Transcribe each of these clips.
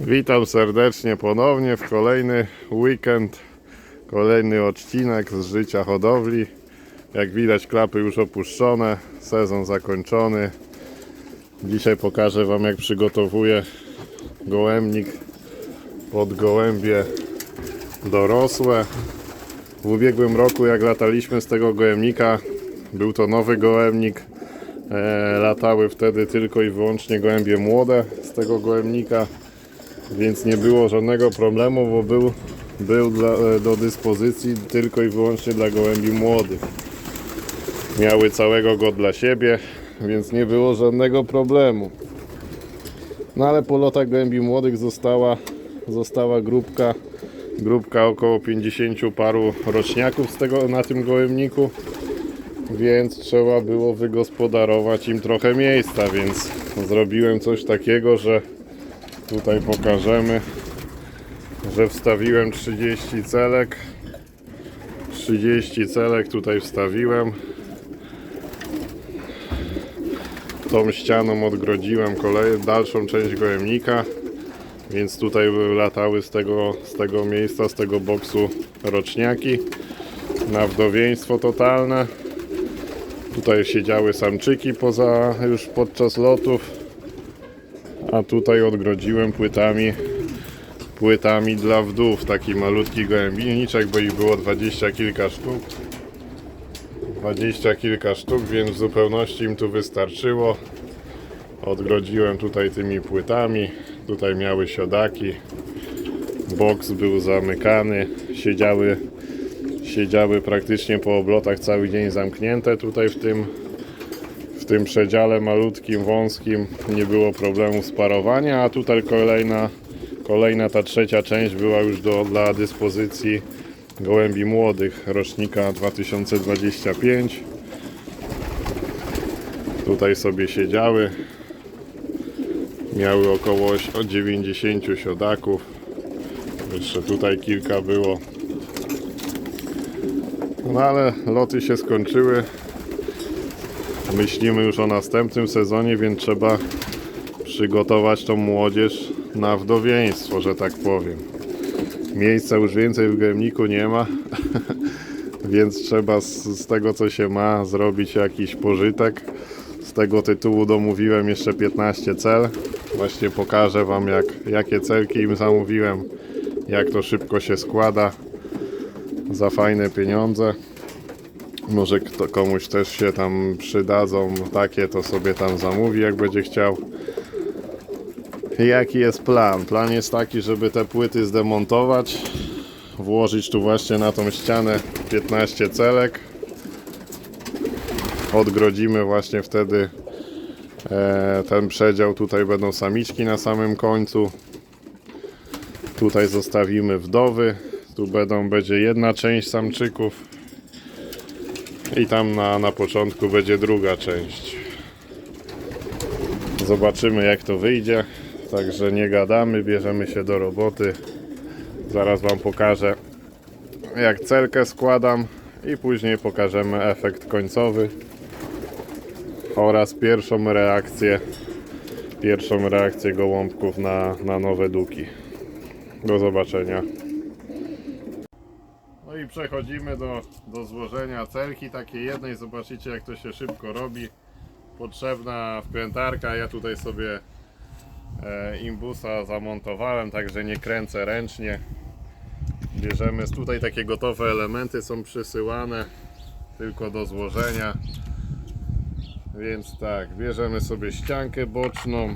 Witam serdecznie ponownie w kolejny weekend, kolejny odcinek z życia hodowli. Jak widać klapy już opuszczone, sezon zakończony. Dzisiaj pokażę Wam jak przygotowuję gołębnik pod gołębie dorosłe. W ubiegłym roku jak lataliśmy z tego gołębnika, był to nowy gołębnik. E, latały wtedy tylko i wyłącznie gołębie młode z tego gołębnika więc nie było żadnego problemu, bo był, był dla, e, do dyspozycji tylko i wyłącznie dla gołębi młodych. Miały całego go dla siebie, więc nie było żadnego problemu. No ale po lotach gołębi młodych została, została grupka, grupka około 50 paru roczniaków z tego, na tym gołębniku, więc trzeba było wygospodarować im trochę miejsca, więc zrobiłem coś takiego, że Tutaj pokażemy, że wstawiłem 30 celek. 30 celek tutaj wstawiłem. Tą ścianą odgrodziłem kolej, dalszą część gołębnika, więc tutaj latały z tego, z tego miejsca, z tego boksu roczniaki na wdowieństwo totalne. Tutaj siedziały samczyki poza już podczas lotów a tutaj odgrodziłem płytami płytami dla wdów taki malutki gołębiniczek, bo ich było dwadzieścia kilka sztuk. Dwadzieścia kilka sztuk, więc w zupełności im tu wystarczyło. Odgrodziłem tutaj tymi płytami. Tutaj miały siodaki. Boks był zamykany. Siedziały siedziały praktycznie po oblotach cały dzień zamknięte tutaj w tym tym przedziale malutkim, wąskim nie było problemu z a tutaj kolejna, kolejna ta trzecia część była już do, dla dyspozycji gołębi młodych rocznika 2025. Tutaj sobie siedziały. Miały około oś- 90 siodaków. Jeszcze tutaj kilka było. No ale loty się skończyły. Myślimy już o następnym sezonie, więc trzeba przygotować tą młodzież na wdowieństwo, że tak powiem. Miejsca już więcej w gębniku nie ma, więc trzeba z, z tego co się ma zrobić jakiś pożytek. Z tego tytułu domówiłem jeszcze 15 cel. Właśnie pokażę Wam jak, jakie celki im zamówiłem, jak to szybko się składa za fajne pieniądze. Może kto, komuś też się tam przydadzą takie, to sobie tam zamówi, jak będzie chciał. Jaki jest plan? Plan jest taki, żeby te płyty zdemontować, włożyć tu właśnie na tą ścianę 15 celek. Odgrodzimy właśnie wtedy e, ten przedział. Tutaj będą samiczki na samym końcu. Tutaj zostawimy wdowy. Tu będą, będzie jedna część samczyków, i tam na, na początku będzie druga część. Zobaczymy jak to wyjdzie. Także nie gadamy, bierzemy się do roboty. Zaraz Wam pokażę jak celkę składam i później pokażemy efekt końcowy oraz pierwszą reakcję pierwszą reakcję gołąbków na, na nowe duki. Do zobaczenia. Przechodzimy do, do złożenia celki takiej jednej. Zobaczycie jak to się szybko robi. Potrzebna wkrętarka. Ja tutaj sobie e, imbusa zamontowałem, także nie kręcę ręcznie. Bierzemy tutaj takie gotowe elementy są przysyłane tylko do złożenia. Więc tak, bierzemy sobie ściankę boczną.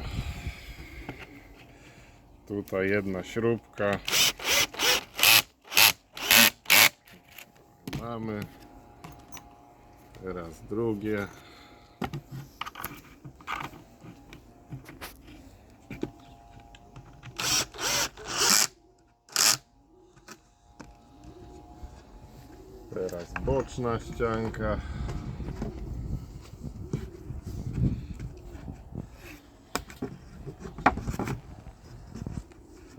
Tutaj jedna śrubka. Mamy. Teraz drugie. Teraz boczna ścianka.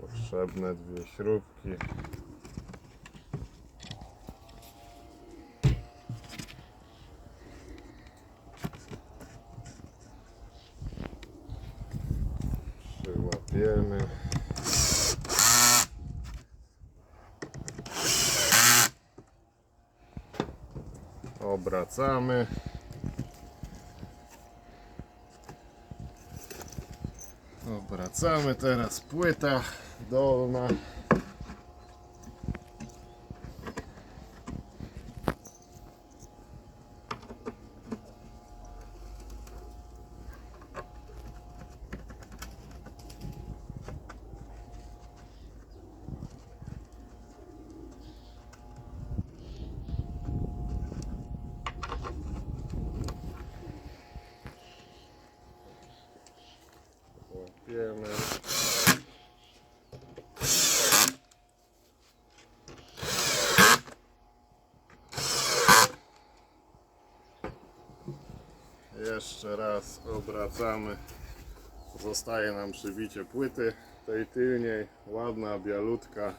Potrzebne dwie śrubki. Obracamy. Obracamy teraz płyta dolna. Łapiemy. Jeszcze raz obracamy. Zostaje nam przybicie płyty tej tylniej. Ładna, bialutka.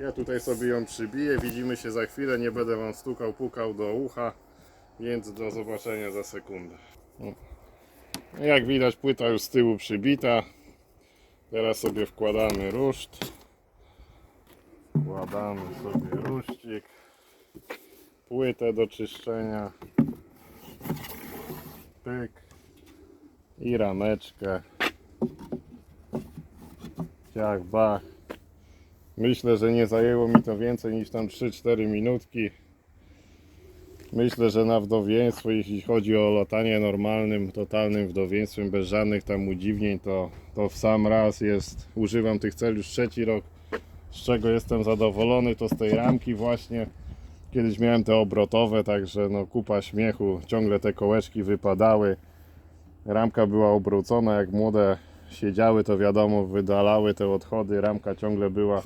Ja tutaj sobie ją przybiję. Widzimy się za chwilę. Nie będę Wam stukał, pukał do ucha. Więc do zobaczenia za sekundę. O. Jak widać płyta już z tyłu przybita. Teraz sobie wkładamy ruszt. Wkładamy sobie ruszcik. Płytę do czyszczenia. Pyk. I rameczkę. Ciach, bach. Myślę, że nie zajęło mi to więcej niż tam 3-4 minutki. Myślę, że na wdowieństwo, jeśli chodzi o latanie normalnym, totalnym wdowieństwem, bez żadnych tam udziwnień, to, to w sam raz jest, używam tych celi już trzeci rok, z czego jestem zadowolony, to z tej ramki właśnie. Kiedyś miałem te obrotowe, także no kupa śmiechu, ciągle te kołeczki wypadały. Ramka była obrócona, jak młode siedziały, to wiadomo, wydalały te odchody, ramka ciągle była,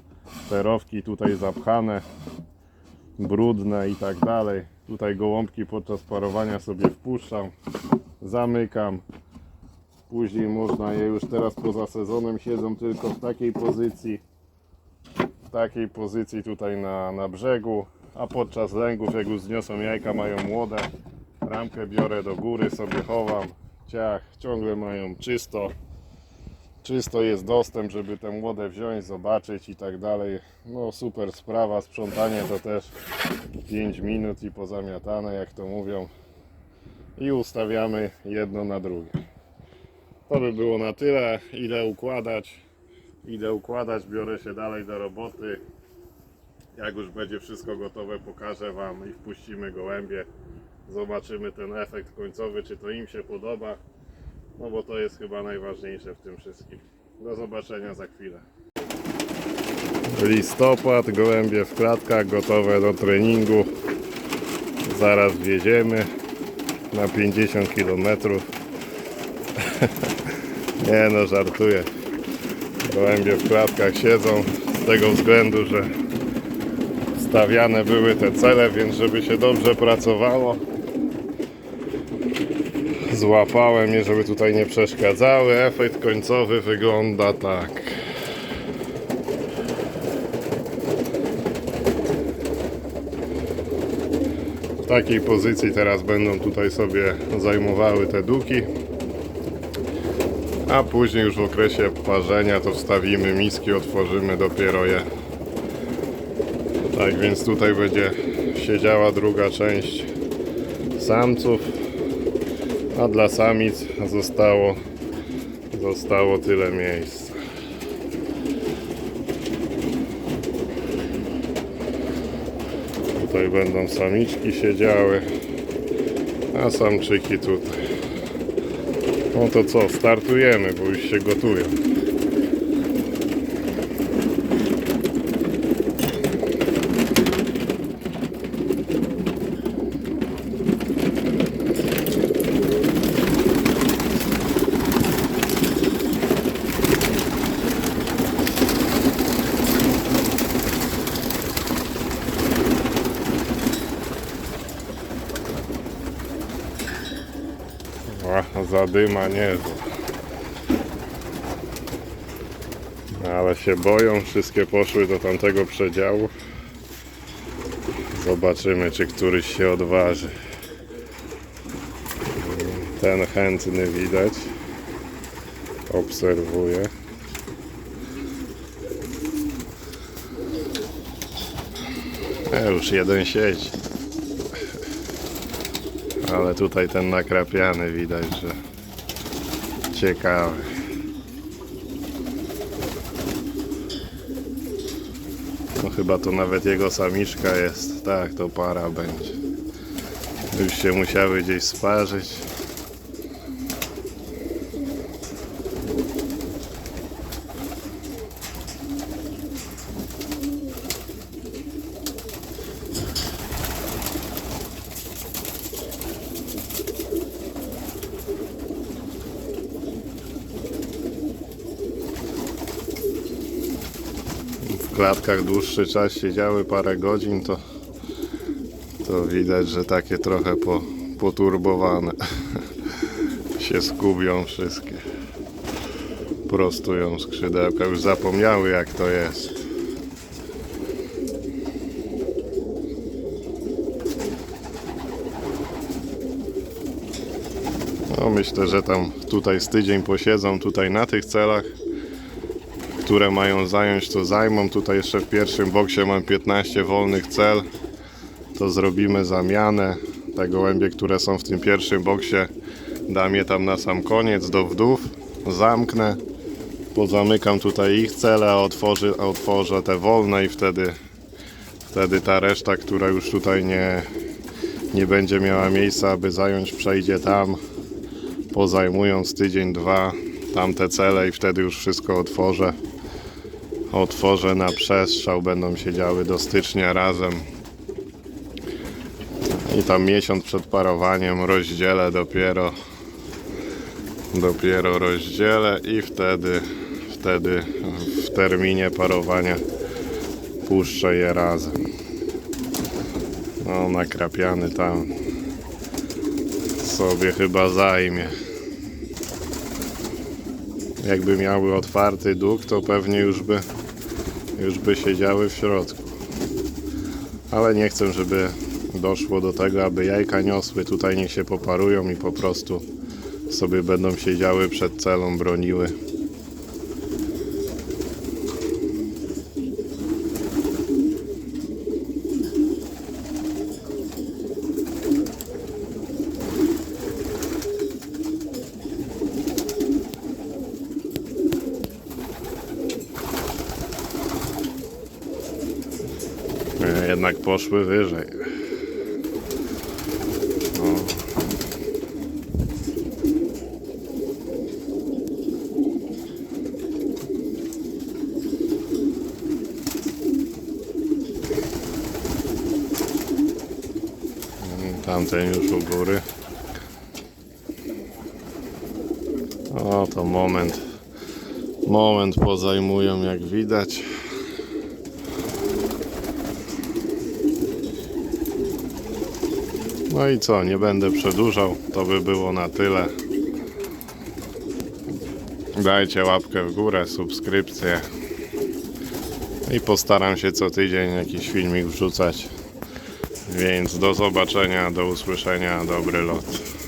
te rowki tutaj zapchane brudne i tak dalej. Tutaj gołąbki podczas parowania sobie wpuszczam, zamykam. Później można je już teraz poza sezonem siedzą tylko w takiej pozycji. W takiej pozycji tutaj na, na brzegu. A podczas lęgów, jak już zniosą jajka, mają młode. Ramkę biorę do góry, sobie chowam. Ciach, ciągle mają czysto czysto jest dostęp, żeby te młode wziąć, zobaczyć i tak dalej. No super sprawa, sprzątanie to też 5 minut i pozamiatane, jak to mówią. I ustawiamy jedno na drugie. To by było na tyle. Idę układać. Idę układać, biorę się dalej do roboty. Jak już będzie wszystko gotowe, pokażę Wam i wpuścimy gołębie. Zobaczymy ten efekt końcowy, czy to im się podoba. No bo to jest chyba najważniejsze w tym wszystkim. Do zobaczenia za chwilę. Listopad, gołębie w klatkach, gotowe do treningu. Zaraz wjedziemy na 50 km. Nie no, żartuję. Gołębie w klatkach siedzą z tego względu, że stawiane były te cele, więc żeby się dobrze pracowało, złapałem je, żeby tutaj nie przeszkadzały. Efekt końcowy wygląda tak. W takiej pozycji teraz będą tutaj sobie zajmowały te duki. A później już w okresie parzenia to wstawimy miski, otworzymy dopiero je. Tak więc tutaj będzie siedziała druga część samców a dla samic zostało zostało tyle miejsca. Tutaj będą samiczki siedziały, a samczyki tutaj. No to co, startujemy, bo już się gotują. O, zadyma niezła. Ale się boją, wszystkie poszły do tamtego przedziału. Zobaczymy, czy któryś się odważy. Ten chętny widać. Obserwuje. E, już jeden siedzi. Ale tutaj ten nakrapiany widać, że ciekawy. No chyba to nawet jego samiczka jest. Tak, to para będzie. Już się musiały gdzieś sparzyć. Klatkach dłuższy czas siedziały parę godzin, to, to widać, że takie trochę po, poturbowane się skubią wszystkie. Prostują skrzydełka, już zapomniały jak to jest. No myślę, że tam tutaj z tydzień posiedzą tutaj na tych celach które mają zająć, to zajmą. Tutaj jeszcze w pierwszym boksie mam 15 wolnych cel. To zrobimy zamianę. Te gołębie, które są w tym pierwszym boksie, dam je tam na sam koniec do wdów. Zamknę. Pozamykam tutaj ich cele, a otworzy, otworzę te wolne i wtedy, wtedy ta reszta, która już tutaj nie, nie będzie miała miejsca, aby zająć, przejdzie tam. Pozajmując tydzień, dwa tamte cele i wtedy już wszystko otworzę otworzę na przestrzał, będą siedziały do stycznia razem. I tam miesiąc przed parowaniem rozdzielę dopiero dopiero rozdzielę i wtedy wtedy w terminie parowania puszczę je razem. No nakrapiany tam sobie chyba zajmie. Jakby miały otwarty dóg, to pewnie już by, już by siedziały w środku. Ale nie chcę, żeby doszło do tego, aby jajka niosły. Tutaj niech się poparują i po prostu sobie będą siedziały przed celą, broniły. E, Jednak poszły wyżej. O. Mm, Tamten już u góry. O, to moment. Moment pozajmują, jak widać. No i co, nie będę przedłużał, to by było na tyle. Dajcie łapkę w górę, subskrypcję. I postaram się co tydzień jakiś filmik wrzucać. Więc do zobaczenia, do usłyszenia, dobry lot.